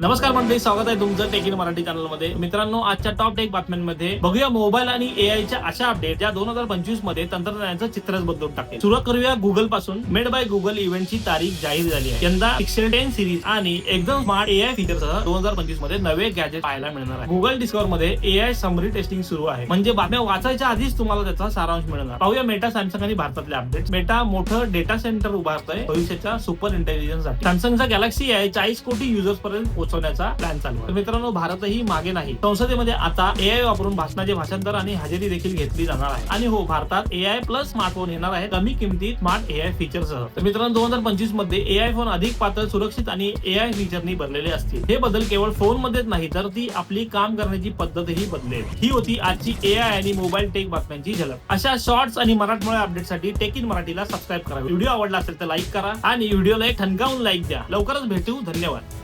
नमस्कार मंडळी स्वागत आहे तुमचं टेक इन मराठी चॅनलमध्ये. मित्रांनो आजच्या टॉप टेक बातम्यांमध्ये बघूया मोबाईल आणि एआयच्या अशा अपडेट ज्या दोन हजार पंचवीसमध्ये तंत्रज्ञानाचं चित्रच बदलून टाकते सुरुवात करूया गुगलपासून. मेड बाय गुगल इव्हेंटची तारीख जाहीर झाली आहे. यंदा पिक्सेल टेन सिरीज आणि एकदम स्मार्ट एआय फीचरसह दोन हजार पंचवीसमध्ये नवे गॅजेट पाहायला मिळणार आहे. गुगल डिस्कवर मध्ये एआय समरी टेस्टिंग सुरू आहे. म्हणजे बातम्या वाचायच्या आधीच तुम्हाला त्याचा सारांश मिळणार. पाहूया मेटा सॅमसंग आणि भारतातले अपडेट मेटा मोठं डेटा सेंटर उभारतोय भविष्याच्या सुपर इंटेलिजन्ससाठी. सॅमसंगचा गॅलेक्सी आहे चाळीस कोटी युजर्स पर्यंत पोहोचवण्याचा प्लॅन चालू आहे. मित्रांनो भारतही मागे नाही. संसदेमध्ये आता एआय वापरून भाषणाचे भाषांतर आणि हजेरी देखील घेतली जाणार आहे. आणि हो भारतात एआय प्लस स्मार्टफोन येणार आहे कमी किमतीत स्मार्ट एआय फीचरसह तर मित्रांनो दोन हजार पंचवीसमध्ये एआय फोन अधिक पातळ सुरक्षित आणि एआय फीचरनी भरलेले असतील. हे बदल केवळ फोन मध्येच नाही तर ती आपली काम करण्याची पद्धतही बदलेल. ही होती आजची एआय आणि मोबाईल टेक बातम्यांची झलक. अशा शॉर्ट्स आणि मराठमोळ्या अपडेटसाठी टेक इन मराठीला सबस्क्राईब करा. व्हिडिओ आवडला असेल तर लाईक करा आणि व्हिडिओला एक ठणकावून लाईक द्या. लवकरच भेटू. धन्यवाद.